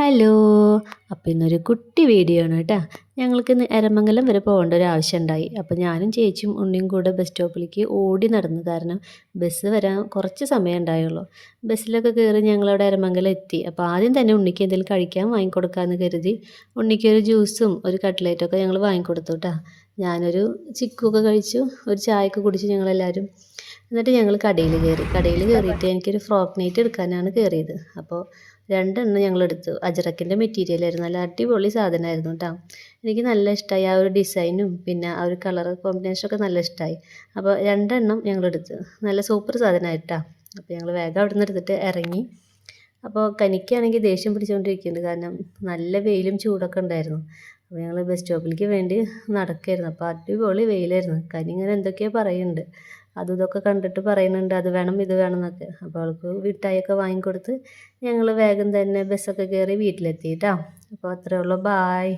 Hello. അപ്പോൾ ഇന്നൊരു കുട്ടി വീഡിയോ ആണ് കേട്ടോ. ഞങ്ങൾക്ക് ഇന്ന് എരമംഗലം വരെ പോകേണ്ട ഒരു ആവശ്യം ഉണ്ടായി. അപ്പോൾ ഞാനും ചേച്ചിയും ഉണ്ണിയും കൂടെ ബസ് സ്റ്റോപ്പിലേക്ക് ഓടി നടന്നു കാരണം ബസ് വരാൻ കുറച്ച് സമയം ഉണ്ടായുള്ളൂ. ബസ്സിലൊക്കെ കയറി ഞങ്ങളവിടെ എരമംഗലം എത്തി. അപ്പോൾ ആദ്യം തന്നെ ഉണ്ണിക്ക് എന്തെങ്കിലും കഴിക്കാൻ വാങ്ങിക്കൊടുക്കാമെന്ന് കരുതി ഉണ്ണിക്ക് ഒരു ജ്യൂസും ഒരു കട്ട്ലേറ്റൊക്കെ ഞങ്ങൾ വാങ്ങിക്കൊടുത്തു കേട്ടോ. ഞാനൊരു ചിക്കുമൊക്കെ കഴിച്ചു ഒരു ചായയൊക്കെ കുടിച്ച് ഞങ്ങളെല്ലാവരും എന്നിട്ട് ഞങ്ങൾ കടയിൽ കയറി കടയിൽ കയറിയിട്ട് എനിക്കൊരു ഫ്രോക്ക് നൈറ്റ് എടുക്കാനാണ് കയറിയത് അപ്പോൾ രണ്ടെണ്ണം ഞങ്ങൾ എടുത്തു. അജറക്കിന്റെ മെറ്റീരിയലായിരുന്നു നല്ല അടിപൊളി സാധനമായിരുന്നു കേട്ടോ എനിക്ക് നല്ല ഇഷ്ടമായി ആ ഒരു ഡിസൈനും പിന്നെ ആ ഒരു കളർ കോമ്പിനേഷനൊക്കെ നല്ല ഇഷ്ടമായി അപ്പോൾ രണ്ടെണ്ണം ഞങ്ങൾ എടുത്തു. നല്ല സൂപ്പർ സാധനമായിട്ടാ അപ്പോൾ ഞങ്ങൾ വേഗം അവിടെ നിന്ന് എടുത്തിട്ട് ഇറങ്ങി. അപ്പോൾ കനിക്കാണെങ്കിൽ ദേഷ്യം പിടിച്ചുകൊണ്ടിരിക്കുന്നുണ്ട് കാരണം നല്ല വെയിലും ചൂടൊക്കെ ഉണ്ടായിരുന്നു. അപ്പോൾ ഞങ്ങൾ ബസ് സ്റ്റോപ്പിലേക്ക് വേണ്ടി നടക്കായിരുന്നു. അപ്പോൾ അടിപൊളി വെയിലായിരുന്നു. കനി ഇങ്ങനെ എന്തൊക്കെയോ പറയുന്നുണ്ട്. അതും ഇതൊക്കെ കണ്ടിട്ട് പറയുന്നുണ്ട് അത് വേണം ഇത് വേണം എന്നൊക്കെ. അപ്പോൾ അവൾക്ക് മിഠായിയൊക്കെ വാങ്ങിക്കൊടുത്ത് ഞങ്ങൾ വേഗം തന്നെ ബസ്സൊക്കെ കയറി വീട്ടിലെത്തി കേട്ടോ അപ്പോൾ അത്രയേ ഉള്ളൂ. ബായ്